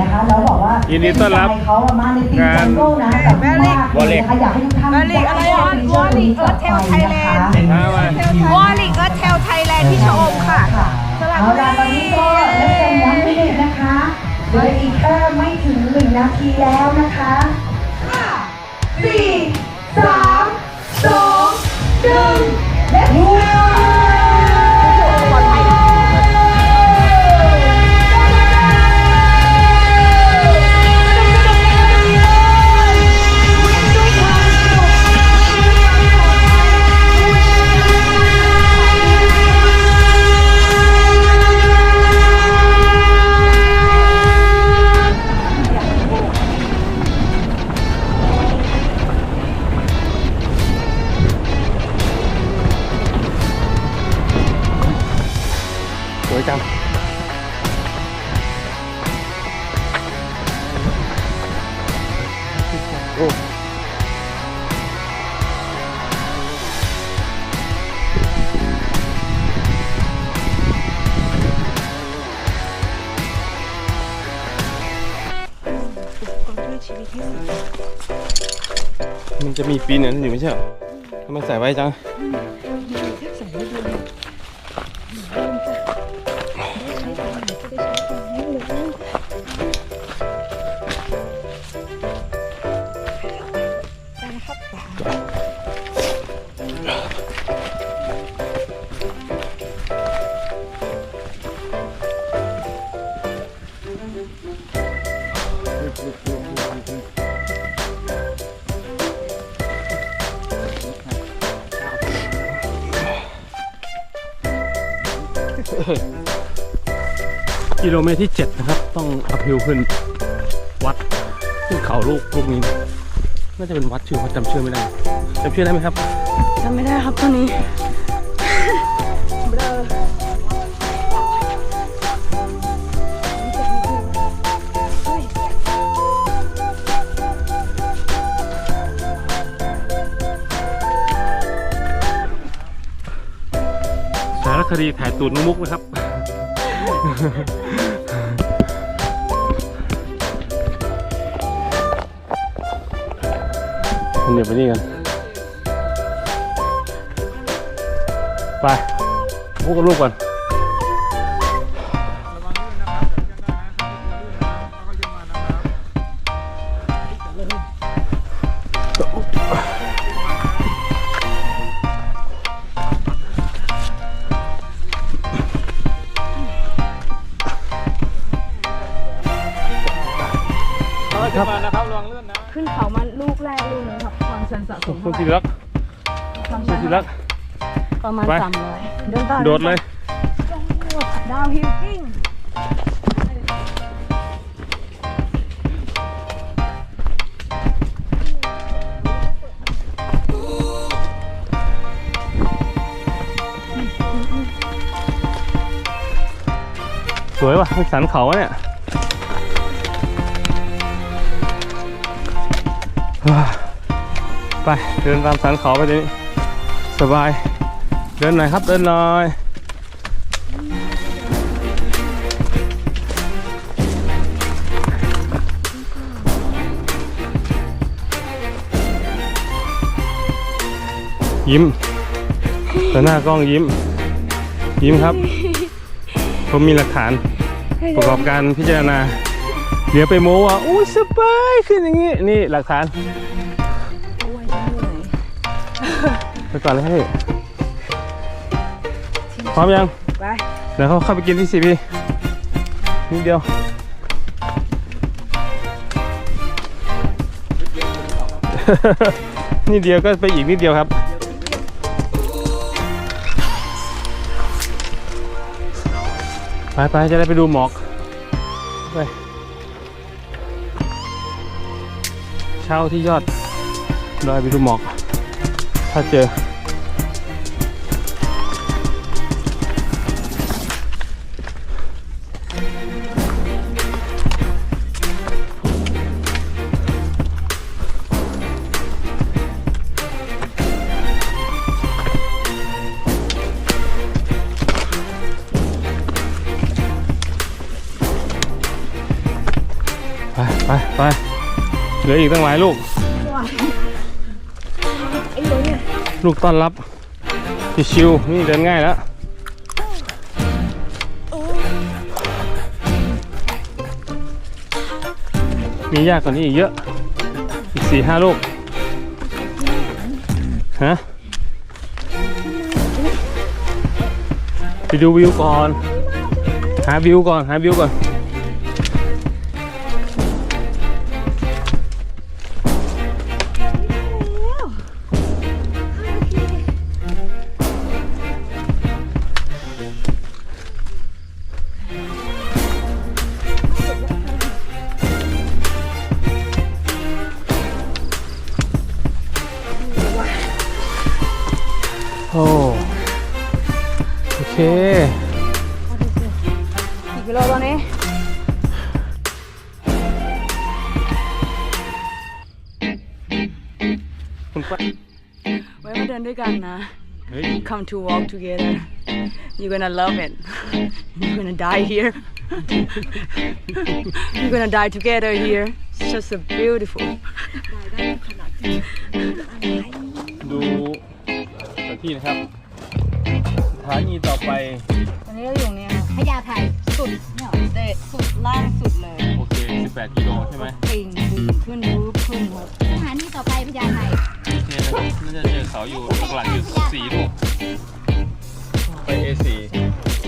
นะคะแล้วบอกว่ายินดีต้อนรับใจเขาอะมาในทีมจังโก้นะกับพี่มากเลยนะคะอยากให้ทุกท่านวอลลิกอะไรอะวอลลิกเอิร์ธเทลไทยแลนด์มามาวอลลิกเอิร์ธเทลไทยแลนด์ที่ชะอมค่ะสระเอาบุรีล่ะตอนนี้ก็เล่นวันมินิทนะคะเหลืออีกแค่ไม่ถึงหนึ่งนาทีแล้วนะคะห้าสี่สามสองหนึ่งเล็ มันจะมีปีนนั้นอยู่ไม่ใช่เหรอทำไมใส่ไว้จัง กิโลเมตรที่ 7 นะครับ ต้องอัพฮิลขึ้น วัดขึ้นเขาลูกลูกนี้ น่าจะเป็นวัดชื่อวัดจำชื่อไม่ได้จำชื่อได้ไหมครับจำไม่ได้ครับตอนนี้เบลอสารคดีถ่ายตูดนุมุกนะครับ เดี๋ยวไปนี่กันไปมุกกับลูกก่อน ไป สามร้อยเดินต่อโดดเลย ดาวฮิลกิ้งสวยว่ะเป็นสันเขาอะเนี่ยว้าไป เดินตามสันเขาไปทีนี้สบาย เดินหน่อยครับเดินหน่อยยิ้มต่อหน้ากล้องยิ้ม ยิ้มครับ ผมมีหลักฐานประกอบการพิจารณา เดี๋ยวไปโม้ว่าอุ้ยสบายขึ้นอย่างนี้ นี่หลักฐานไปก่อนเลยพี่พ ร้อมยัง ไป เดี๋ยวเขาเข้าไปกินที่ซีพีนิดเดียวนิดเดียวก็ไปอีกนิดเดียวครับ ไปไปจะได้ไปดูหมอก ไป เช่าที่ยอดดอยไปดูหมอก ถ้าเจอ ไป เหลืออีกตั้งหลายลูก ลูกต้อนรับชิวๆนี่เดินง่ายแล้วมียากกว่านี้อีกเยอะ อีกสี่ห้าลูก ฮะ ไปดูวิวก่อน หาวิวก่อน หาวิวก่อน ว้มาเดินด้วยกันนะเฮ้ย come to walk together you're gonna love it you're gonna die here you're gonna die together here it's just so beautiful ดูสถานที่นะครับ สถานีต่อไป ตอนนี้เราอยู่เนี่ยพญาไทสุดเนี่ยเดสุดล่างสุดเลยโอเค 18 กิโลใช่ไหมปิงดึงขึ้นรูปขึ้นหมดสถานีต่อไปพญาไทโอเค นะครับน่าจะเจอเขาอยู่หลักๆอยู่สี่ลูกไป A4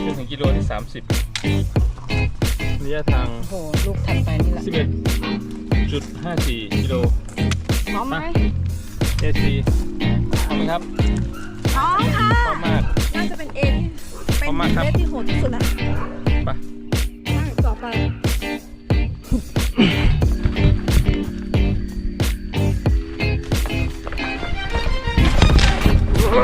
จนถึงกิโลที่ 30ระยะทาง โอ้โห ลูกถัดไปนี่แหละ11.54กิโลพร้อมไหม A4 พร้อมไหมครับพร้อมค่ะพร้อมมาก น่าจะเป็นเอที่พร้อมมากครับเลสที่โหดที่สุดแล้วไปต่อไป เ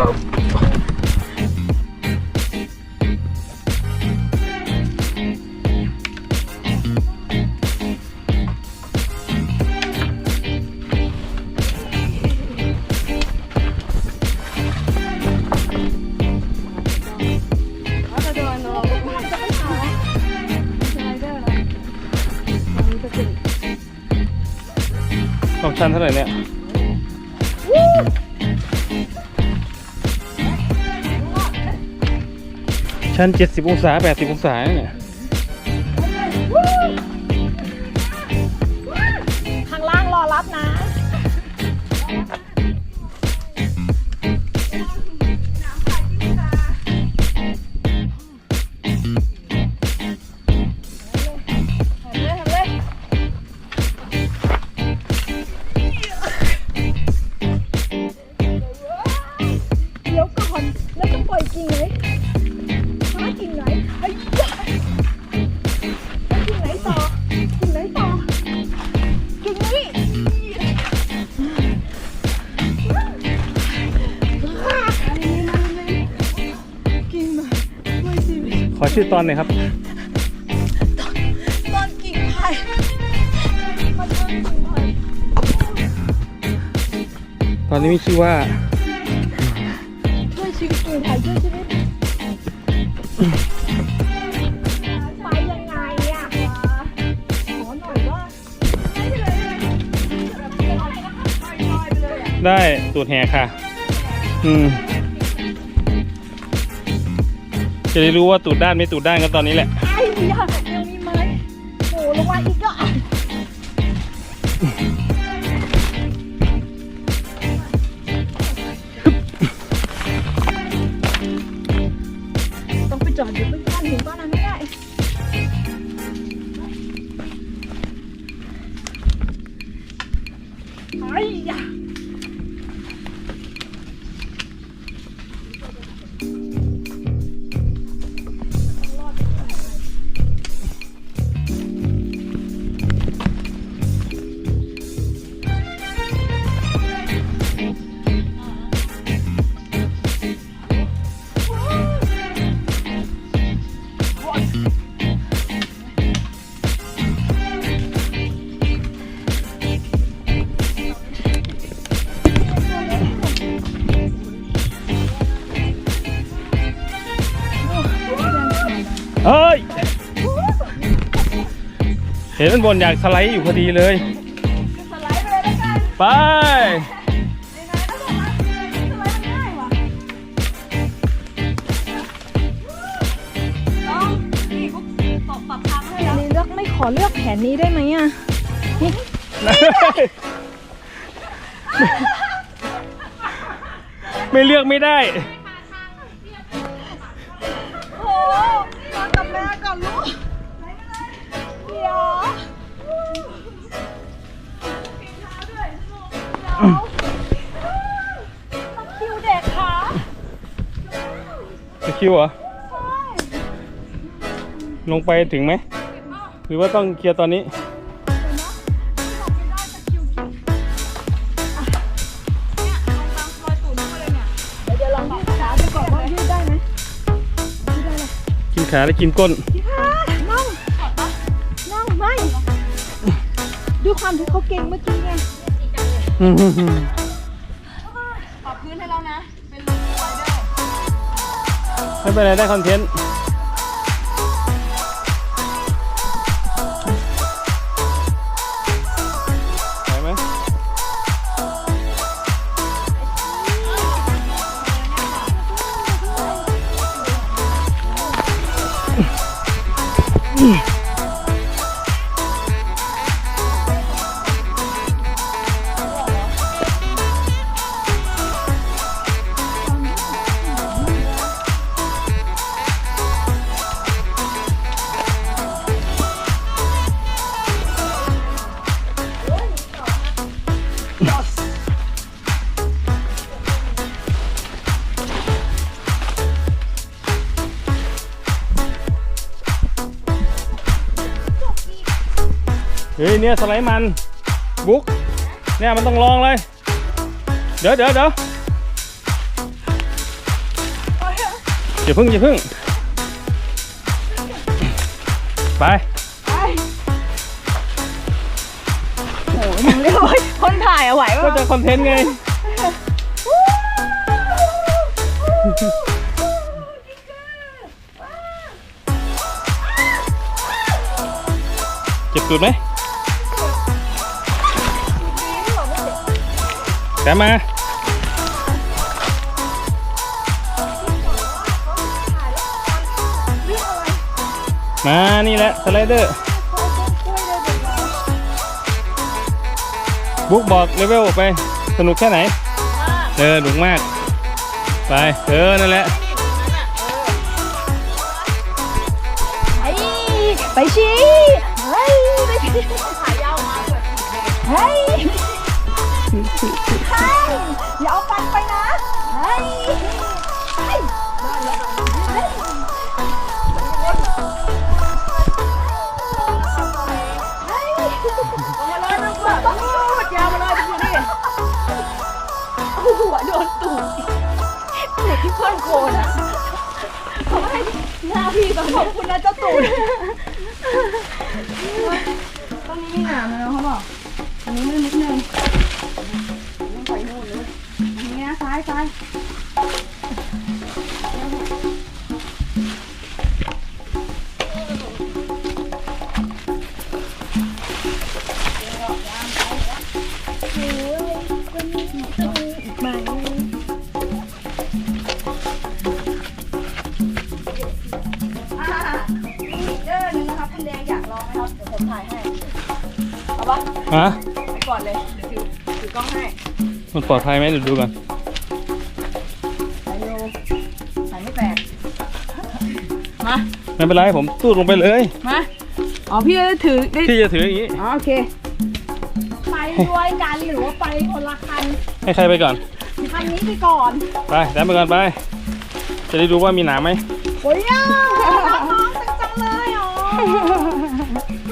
ราจะเดินเราจะไปหาสไลเดอร์นะตอนนี้จะเป็นความชันเท่าไหร่เนี่ย ชัน70 องศา 80 องศาเนี่ย ชื่อตอนไหนครับ ตอนกิ่งไผ่มาตอนกิ่งไผ่ตอนนี้มีชื่อว่า ช่วยชีวิตกิ่งไผ่ช่วยชีวิตไปยังไงอะขอหน่อยว่าไปเลยไปเลยอะ ได้ตูดแห่ค่ะ อืม จะได้รู้ว่าตูดด้านไม่ตูดด้านกันตอนนี้แหละ ไอ้เหี้ยยังมีไหมโอ้ลงมาอีกอะ เห็นมันบนอยากสไลด์อยู่พอดีเลย สไลด์ไปเลยแล้วกันไป ยังไงต้องบอกว่าสไลด์มันง่ายว่ะลองนี่ปุ๊บตบปรับทางให้แล้ว นี่เลือกไม่ขอเลือกแผนนี้ได้ไหมอะไม่เลือกไม่ได้ โอ้มากับแม่ก่อนลูก คิวเด็กขาจะคิวเหรอ ลงไปถึงไหม หรือว่าต้องเคลียร์ตอนนี้ เดี๋ยวลองยืดขาดูก่อนว่ายืดได้ไหมยืดได้เลยกินขาและกินก้น พี่พานั่งนั่งไม่ ด้วยความที่เขาเก่งเมื่อกี้ไง ปรับพื้นให้แล้วนะ เป็นลูกไวเดอร์ไม่เป็นไรได้คอนเทนต์ เฮ้ยเนี่ยสไลด์มันบุ๊กเนี่ยมันต้องลองเลย เดี๋ยวเดี๋ยวเดี๋ยวอย่าพึ่งอย่าพึ่ง ไปมึงเรียกว่าคนถ่ายเอาไหวก็ป่ะจะคอนเทนต์ไง เจ็บจุดไหม แต่มามานี่แหละ สไลเดอร์บุ๊กบอกเลเวลไป สนุกแค่ไหน เออหนุกมาก ไป เออ นั่นแหละ ไปไปชี้ไปไปชี้ขายาวมาเฮ้ย เฮ้ยอย่าเอาฟันไปนะเฮ้ยเฮ้ยเฮ้ยมาเลยนะว่าต้องพูดยาวมาเลยดูดิหัวโดนตูดเหมือนที่เพื่อนโคนอะเขาให้หน้าพี่ตอนขอบคุณนะเจ้าตูดตรงนี้มีหนามแล้วเขาบอกอันนี้มันนิดนึง ไหมครับเดี๋ยวผมถ่ายให้เอาปะฮะ ไปก่อนเลยเดี๋ยวถือถือกล้องให้ มันปลอดภัยไหมเดี๋ยวดูก่อน ไม่เป็นไรผมตูดลงไปเลย มาอ๋อพี่จะถือได้พี่จะถืออย่างนี้ อ๋อโอเค ไปด้วยกันหรือว่าไปคนละคันให้ใครไปก่อน คันนี้ไปก่อนไปแต้มไปก่อนไป จะได้ดูว่ามีหนามไหมโอ้ยอะรักน้องจังจังเลยอ๋อ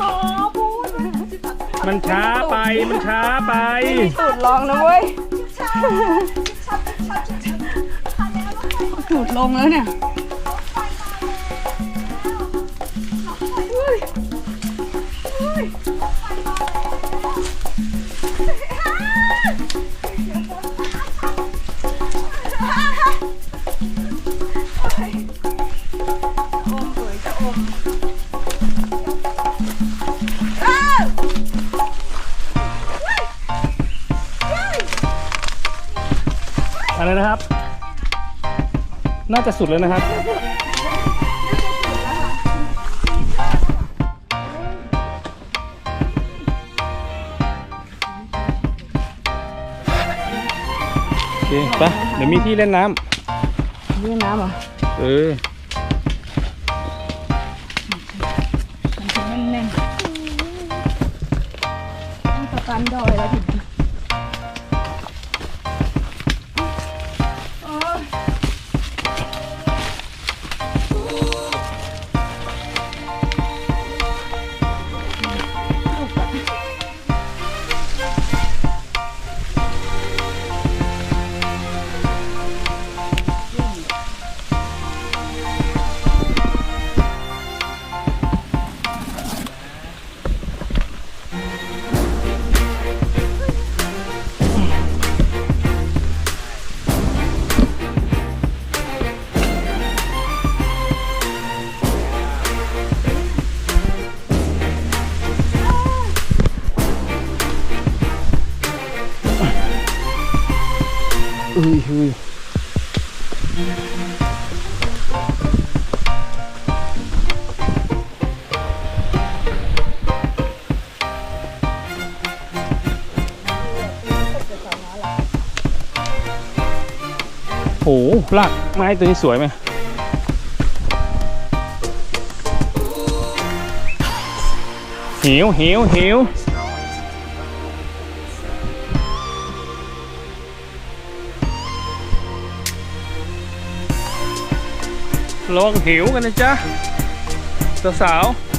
ขอพูดว่ามันช้าไปมันช้าไปสูตรลองนะเว้ยสูตรลงแล้วเนี่ยอมเอ๋ยจะอมอ้า น่าจะสุดแล้วนะครับ โอเคไปะเดี๋ยวมีที่เล่นน้เล่นน้ำเหรอำเออ มันแน่นๆสกันดอยแล้วถึ โหลากไม้ตัวนี้สวยไหมหิวหิวหิวลองหิวกันนะจ๊ะสาวๆ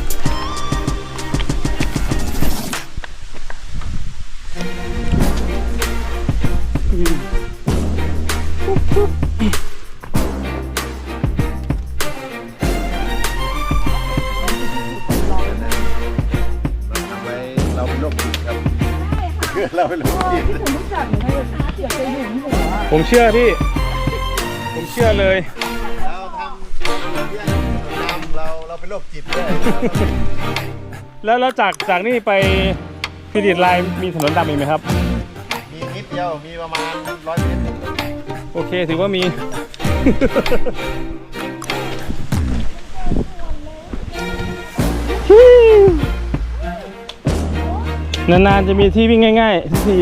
เราเป็นโรคจิตผมรู้จักหนูเลยขาเสียบไปหยุมหัวผมเชื่อพี่ ผมเชื่อเลย เราทำเรื่องนำเราเราเป็นโรคจิตด้วยแล้วแล้วจากจากนี่ไปพิดิตไลน์มีถนนดำอีกไหมครับ มีนิดเดียวมีประมาณร้อยเมตรโอเคถือว่ามี นานๆจะมีที่วิ่งง่ายๆทุกที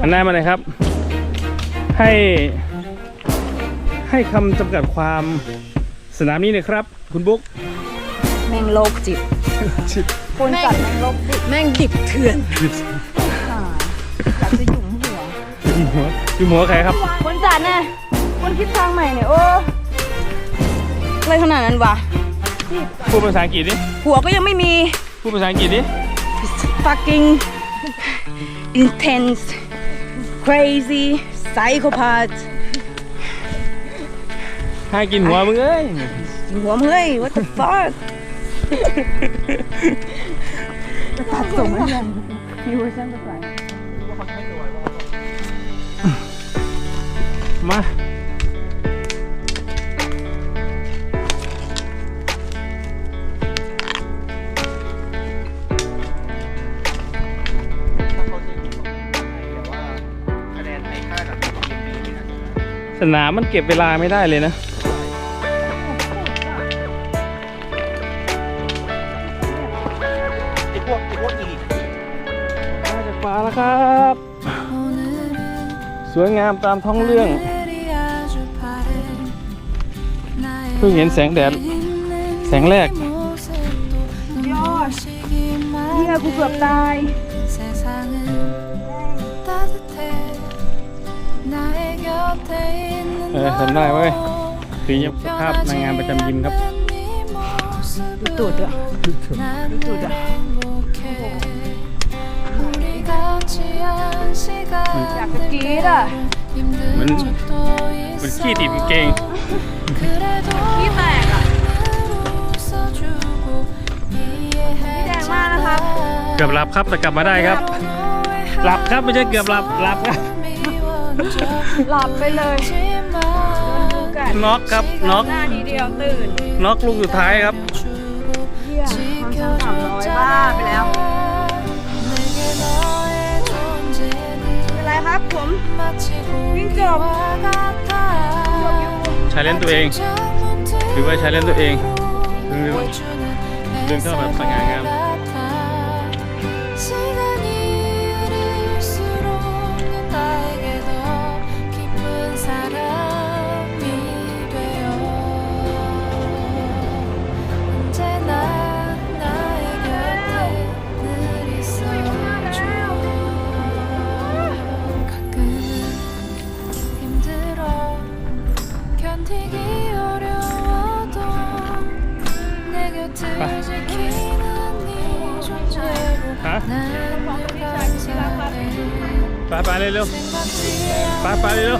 อันหน้ามาเลยครับ ให้ ให้คำจำกัดความสนามนี้หน่อยครับ คุณบุ๊กแม่งโลกจิตคนจัดแม่งโลกจิตแม่งดิบเถื่อนอยากจะหยุมหัวอยู่หัวอยู่หัวใครครับ คนจัดเนี่ยคนคิดทางใหม่เนี่ยโอ้ อะไรขนาดนั้นวะพูดภาษาอังกฤษดิหัวก็ยังไม่มี พูดภาษาอังกฤษดิ fucking intense crazy psychopath ให้กินหัวมึงเอ้ย หัวมึงเฮ้ย what the fuck ตัดส่งให้ยังมีเวอร์ชันภาษามา สนามมันเก็บเวลาไม่ได้เลยนะไอ้พวกไอ้พวกอีกมาจากป่าแล้วครับ สวยงามตามท้องเรื่อง เพิ่งเห็นแสงแดด แสงแรก ยอดเนี่ยกูเกือบตาย เออทำได้เว้ยคือยังภาพนางงามประจำยิมครับดูตูดด้วยดูตูดด้วยอยากจะกรี๊ดอะเหมือนเหมือนขี้ติดกางเกงขี้แตกอะพี่แดงมากนะครับ เกือบหลับครับแต่กลับมาได้ครับ หลับครับไม่ใช่เกือบหลับหลับครับ หลับไปเลยน็อกครับน็อกหน้าทีเดียวตื่นน็อกลูกสุดท้ายครับเสามร้อยบ้าไปแล้วเป็นไรครับผมวิ่งจบใช้เล่นตัวเอง หรือว่าใช้เล่นตัวเองดึงเข้าแบบสง่างาม 拜拜了